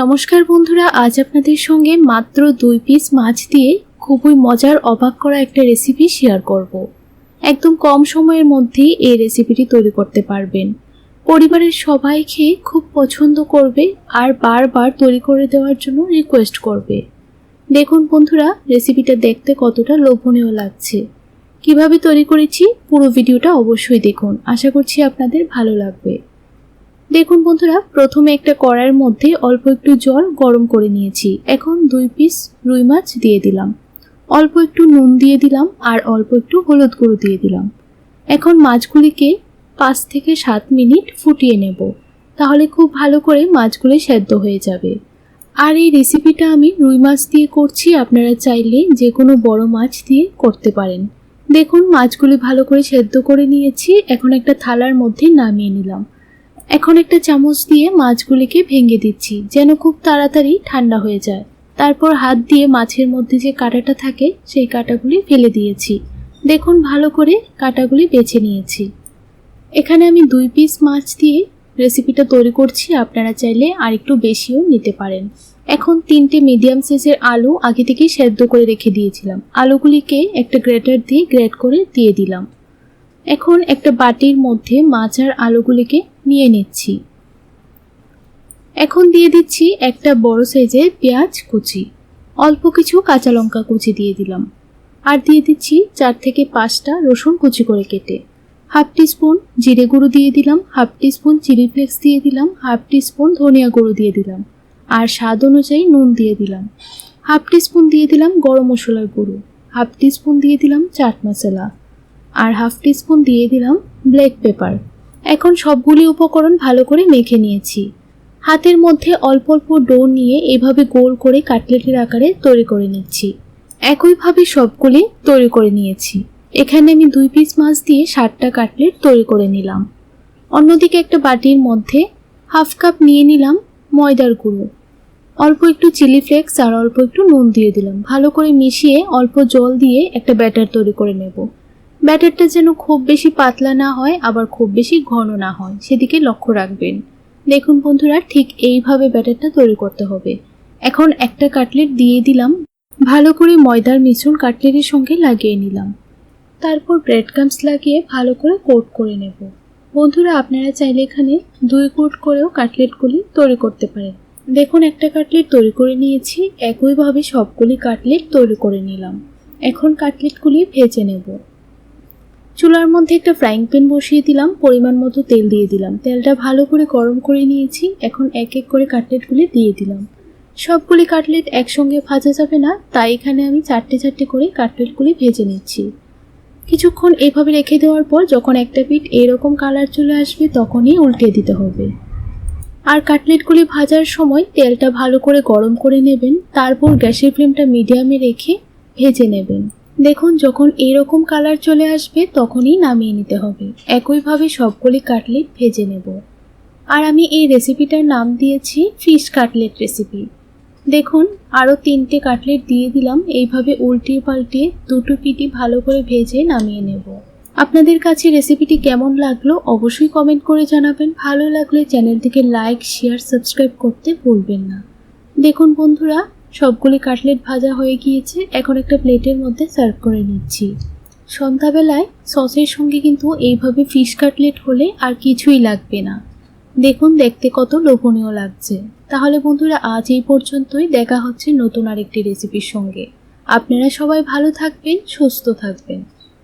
নমস্কার বন্ধুরা, আজ আপনাদের সঙ্গে মাত্র দুই পিস মাছ দিয়ে খুবই মজার, অবাক করা একটা রেসিপি শেয়ার করব। একদম কম সময়ের মধ্যেই এই রেসিপিটি তৈরি করতে পারবেন। পরিবারের সবাই খেয়ে খুব পছন্দ করবে আর বারবার তৈরি করে দেওয়ার জন্য রিকোয়েস্ট করবে। দেখুন বন্ধুরা রেসিপিটা দেখতে কতটা লোভনীয় লাগছে। কীভাবে তৈরি করেছি, পুরো ভিডিওটা অবশ্যই দেখুন। আশা করছি আপনাদের ভালো লাগবে। দেখুন বন্ধুরা, প্রথমে একটা কড়াইয়ের মধ্যে অল্প একটু জল গরম করে নিয়েছি। এখন দুই পিস রুই মাছ দিয়ে দিলাম। অল্প একটু নুন দিয়ে দিলাম আর অল্প একটু হলুদ গুঁড়ো দিয়ে দিলাম। এখন মাছগুলিকে পাঁচ থেকে সাত মিনিট ফুটিয়ে নেব। তাহলে খুব ভালো করে মাছগুলি সেদ্ধ হয়ে যাবে। আর এই রেসিপিটা আমি রুই মাছ দিয়ে করছি, আপনারা চাইলে যে কোনো বড় মাছ দিয়ে করতে পারেন। দেখুন, মাছগুলি ভালো করে সেদ্ধ করে নিয়েছি। এখন একটা থালার মধ্যে নামিয়ে নিলাম। এখন একটা চামচ দিয়ে মাছগুলিকে ভেঙে দিচ্ছি, যেন খুব তাড়াতাড়ি ঠান্ডা হয়ে যায়। তারপর হাত দিয়ে মাছের মধ্যে যে কাঁটাটা থাকে, সেই কাঁটাগুলি ফেলে দিয়েছি। দেখুন, ভালো করে কাঁটাগুলি বেছে নিয়েছি। এখানে আমি দুই পিস মাছ দিয়ে রেসিপিটা তৈরি করছি, আপনারা চাইলে আর একটু বেশিও নিতে পারেন। এখন তিনটে মিডিয়াম সাইজের আলু আগে থেকেই সেদ্ধ করে রেখে দিয়েছিলাম। আলুগুলিকে একটা গ্রেটার দিয়ে গ্রেট করে দিয়ে দিলাম। এখন একটা বাটির মধ্যে মাছ আর আলুগুলিকে নিয়ে নিচ্ছি। এখন দিয়ে দিচ্ছি একটা বড় সাইজের পেঁয়াজ কুচি। অল্প কিছু কাঁচা লঙ্কা কুচি দিয়ে দিলাম। আর দিয়ে দিচ্ছি চার থেকে পাঁচটা রসুন কুচি করে কেটে। হাফ টিস্পুন জিরে গুঁড়ো দিয়ে দিলাম, হাফ টিস্পুন চিলি ফ্লেক্স দিয়ে দিলাম, হাফ টিস্পুন ধনিয়া গুঁড়ো দিয়ে দিলাম। আর স্বাদ অনুযায়ী নুন দিয়ে দিলাম। হাফ টিস্পুন দিয়ে দিলাম গরম মশলার গুঁড়ো। হাফ টিস্পুন দিয়ে দিলাম চাট মশলা। আর হাফ টিস্পুন দিয়ে দিলাম ব্ল্যাক পেপার। এখন সবগুলি উপকরণ ভালো করে মেখে নিয়েছি। হাতের মধ্যে অল্প অল্প ডো নিয়ে এভাবে গোল করে কাটলেটের আকারে তৈরি করে নিচ্ছি। একইভাবে সবগুলি তৈরি করে নিয়েছি। এখানে আমি দুই পিস মাছ দিয়ে ষাটটা কাটলেট তৈরি করে নিলাম। অন্যদিকে একটা বাটির মধ্যে হাফ কাপ নিয়ে নিলাম ময়দার গুঁড়ো। অল্প একটু চিলি ফ্লেক্স আর অল্প একটু নুন দিয়ে দিলাম। ভালো করে মিশিয়ে অল্প জল দিয়ে একটা ব্যাটার তৈরি করে নেব। ব্যাটারটা যেন খুব বেশি পাতলা না হয়, আবার খুব বেশি ঘন না হয়, সেদিকে লক্ষ্য রাখবেন। দেখুন বন্ধুরা, ঠিক এইভাবে ব্যাটারটা তৈরি করতে হবে। এখন একটা কাটলেট দিয়ে দিলাম। ভালো করে ময়দার মিশ্রণ কাটলেটের সঙ্গে লাগিয়ে নিলাম। তারপর ব্রেড ক্রামস লাগিয়ে ভালো করে কোট করে নেব। বন্ধুরা, আপনারা চাইলে এখানে দুই কোট করেও কাটলেটগুলি তৈরি করতে পারেন। দেখুন, একটা কাটলেট তৈরি করে নিয়েছি। একইভাবে সবগুলি কাটলেট তৈরি করে নিলাম। এখন কাটলেটগুলি ভেজে নেব। চুলার মধ্যে একটা ফ্রাইং প্যান বসিয়ে দিলাম, পরিমাণ মতো তেল দিয়ে দিলাম। তেলটা ভালো করে গরম করে নিয়েছি, এখন এক এক করে কাটলেটগুলি দিয়ে দিলাম। সবগুলি কাটলেট একসঙ্গে ভাজা যাবে না, তাই এখানে আমি চারটে চারটে করে কাটলেটগুলি ভেজে নিচ্ছি। কিছুক্ষণ এভাবে রেখে দেওয়ার পর যখন একটা পিঠ এরকম কালার চলে আসবে, তখনই উল্টে দিতে হবে। আর কাটলেটগুলি ভাজার সময় তেলটা ভালো করে গরম করে নেবেন, তারপর গ্যাসের ফ্লেমটা মিডিয়ামে রেখে ভেজে নেবেন। দেখুন, যখন এরকম কালার চলে আসবে, তখনই নামিয়ে নিতে হবে। একইভাবে সবগুলি কাটলেট ভেজে নেব। আর আমি এই রেসিপিটার নাম দিয়েছি, ফিশ কাটলেট রেসিপি। দেখুন, আরও তিনটে কাটলেট দিয়ে দিলাম। এইভাবে উল্টিয়ে পাল্টিয়ে দুটো পিটি ভালো করে ভেজে নামিয়ে নেব। আপনাদের কাছে রেসিপিটি কেমন লাগল অবশ্যই কমেন্ট করে জানাবেন। ভালো লাগলে চ্যানেলটিকে লাইক, শেয়ার, সাবস্ক্রাইব করতে ভুলবেন না। দেখুন বন্ধুরা সবগুলি কাটলেট ভাজা হয়ে গিয়েছে, এখন একটা প্লেটের মধ্যে সার্ভ করে নিচ্ছি। সন্ধ্যাবেলায় সসের সঙ্গে কিন্তু এইভাবে ফিশ কাটলেট হলে আর কিছুই লাগবে না। দেখুন, দেখতে কত লোভনীয় লাগছে। তাহলে বন্ধুরা, আজ এই পর্যন্তই। দেখা হচ্ছে নতুন আরেকটি রেসিপির সঙ্গে। আপনারা সবাই ভালো থাকবেন, সুস্থ থাকবেন।